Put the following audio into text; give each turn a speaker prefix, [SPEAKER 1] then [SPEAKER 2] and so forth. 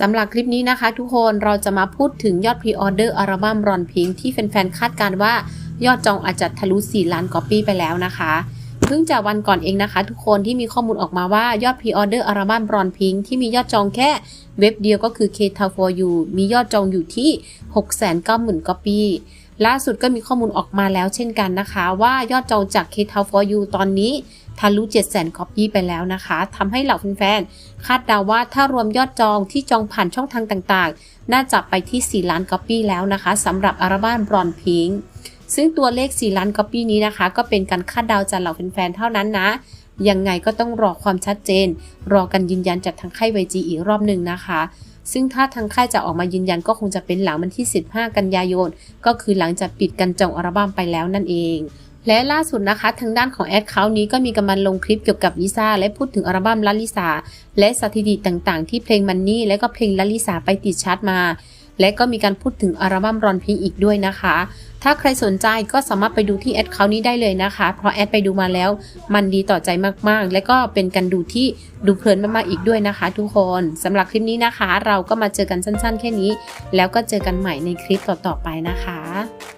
[SPEAKER 1] สำหรับคลิปนี้นะคะทุกคนเราจะมาพูดถึงยอดพรีออเดอร์อัลบั้มรอนพิงที่แฟนๆคาดการว่ายอดจองอาจจะทะลุ 4 ล้านก๊อปปี้ไปแล้วนะคะเพิ่งจากวันก่อนเองนะคะ ทุกคนที่มีข้อมูลออกมาว่ายอดพรีออเดอร์อัลบั้มรอนพิงที่มียอดจองแค่เว็บเดียวก็คือ k t a for you มียอดจองอยู่ที่ 690,000ก๊อปปี้ ล่าสุดก็มีข้อมูลออกมาแล้วเช่นกันนะคะ ว่ายอดจองจาก k t a for you ตอนนี้ทะลุ700,000ก๊อปปี้ไปแล้วนะคะทำให้เหล่าแฟนๆคาดเดาว่าถ้ารวมยอดจองที่จองผ่านช่องทางต่างๆ น่าจะไปที่ 4 ล้านก๊อปปี้แล้วนะคะสำหรับอัลบั้มบรอนพิงซึ่งตัวเลข 4 ล้านก๊อปปี้นี้นะคะ ก็เป็นการคาดเดาจากเหล่าแฟนๆเท่านั้นนะ ยังไงก็ต้องรอความชัดเจน รอกันยืนยันจากทางค่าย YG อีกรอบหนึ่งนะคะ ซึ่งถ้าทางค่ายจะออกมายืนยันก็คงจะเป็นหลังวันที่ 15 กันยายน ก็คือหลังจากปิดกันจองอัลบั้มไปแล้วนั่นเองและล่าสุดนะคะทางด้านของแอดเขานี้ก็มีกำลังลงคลิปเกี่ยวกับลิซ่าและพูดถึงอัลบั้มลาลิซาและสถิติต่างๆ ที่เพลงมันนี่และก็เพลงลาลิซาไปติดชาร์ตมา และก็มีการพูดถึงอัลบั้มรอนพีอีกด้วยนะคะ ถ้าใครสนใจก็สามารถไปดูที่แอดเขานี้ได้เลยนะคะ เพราะแอดไปดูมาแล้ว มันดีต่อใจมากๆ และก็เป็นการดูที่ดูเพลินมากๆอีกด้วยนะคะ ทุกคนสำหรับคลิปนี้นะคะ เราก็มาเจอกันสั้นๆ แค่นี้ แล้วก็เจอกันใหม่ในคลิปต่อๆไปนะคะ